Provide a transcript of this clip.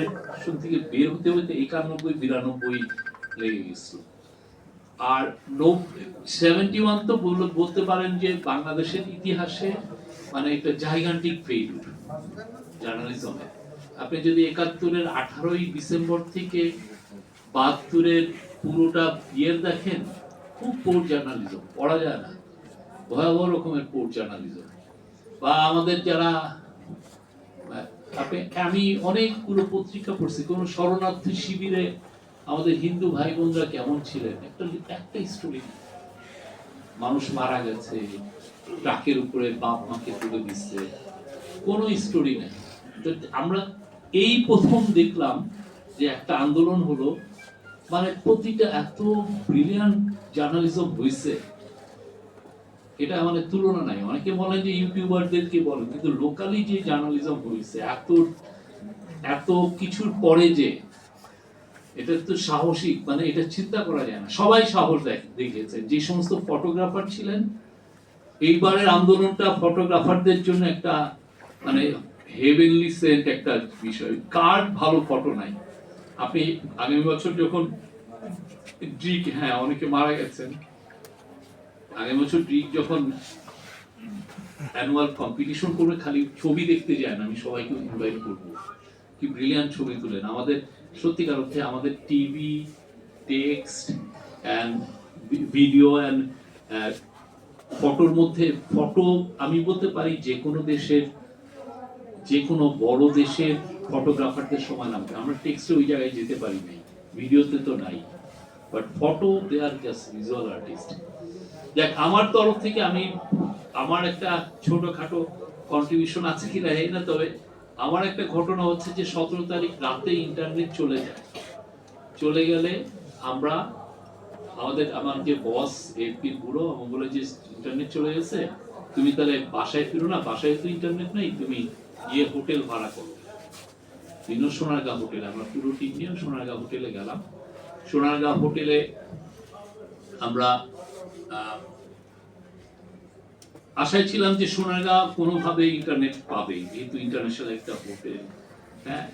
Relation থেকে বের হতে হতে একানব্বই, বিরানব্বই লেগে গেছিল। আর সেভেন্টি ওয়ান তো বল- বলতে পারেন যে বাংলাদেশের ইতিহাসে মানে একটা জাইগান্টিক ফেইলুর জার্নালিজমে আপনি যদি একাত্তরের আঠারোই ডিসেম্বর থেকে বাহাত্তরের পুরোটা ইয়ের দেখেন, খুব পোর জার্নালিজম পড়া যায় না। ভয়াবহ রকমের পোর জার্নালিজম বা আমাদের যারা আমি অনেকগুলো পত্রিকা পড়ছি। কোন শরণার্থী শিবিরে আমাদের হিন্দু ভাই বোনরা কেমন ছিলেন? একটা একটা স্টোরি মানুষ মারা গেছে, ট্রাকের উপরে বাপ মাকে তুলে দিচ্ছে। কোনো স্টোরি নেই। আমরা এই প্রথম দেখলাম যে একটা আন্দোলন হলো। মানে প্রতিটা এত ব্রিলিয়ান্ট জার্নালিজম হয়েছে এটা মানে তুলনা নাই। অনেকে বলেন যে ইউটিউবারদেরকে বলেন, কিন্তু লোকালি যে জার্নালিজম হয়েছে এত এত কিছুর পরে যে, এটা তো সাহসিক মানে এটা চিন্তা করা যায় না। সবাই সাহস দেখ- দেখিয়েছে যে সমস্ত ফটোগ্রাফার ছিলেন, এইবারের আন্দোলনটা ফটোগ্রাফারদের জন্য একটা মানে হেভেনলি সেন্ট একটা বিষয়। কার ভালো ফটো নাই? আপনি আগামী বছর যখন ড্রিক হ্যাঁ অনেকে মারা গেছেন। আগামী বছর ড্রিক যখন অ্যানুয়াল কম্পিটিশন করবে, খালি ছবি দেখতে যায় না, আমি সবাইকে ইনভাইট করব। কি ব্রিলিয়ান্ট ছবি তুলেন। আমাদের সত্যিকার অর্থে আমাদের TV text and video and ফটোর মধ্যে ফটো আমি বলতে পারি যে কোনো দেশের, যে কোনো বড় দেশের ফটোগ্রাফারদের সমান আমরা টেক্সটে ওই জায়গায় যেতে পারি নাই। ভিডিওতে তো নাই। But photo they are just visual artist দেখ আমার তরফ থেকে আমি, আমার একটা কন্ট্রিবিউশন আছে না তবে আমার একটা ঘটনা হচ্ছে যে সতেরো তারিখ রাতে ইন্টারনেট চলে যায়। চলে গেলে আমরা, আমাদের, আমার যে বস এপির বুড়ো, আমার বলে যে ইন্টারনেট চলে গেছে, তুমি তাহলে বাসায় ফিরো না, বাসায় তো ইন্টারনেট নেই, তুমি গিয়ে হোটেল ভাড়া করো। বিভিন্ন সোনারগাঁ হোটেলে আমরা পুরো টিম নিয়ে সোনারগাঁ হোটেলে গেলাম। সোনারগাঁ হোটেলে আমরা আশায় ছিলাম যে সোনারগাঁ কোনোভাবে ইন্টারনেট পাবে যেহেতু ইন্টারন্যাশনাল একটা হোটেল হ্যাঁ?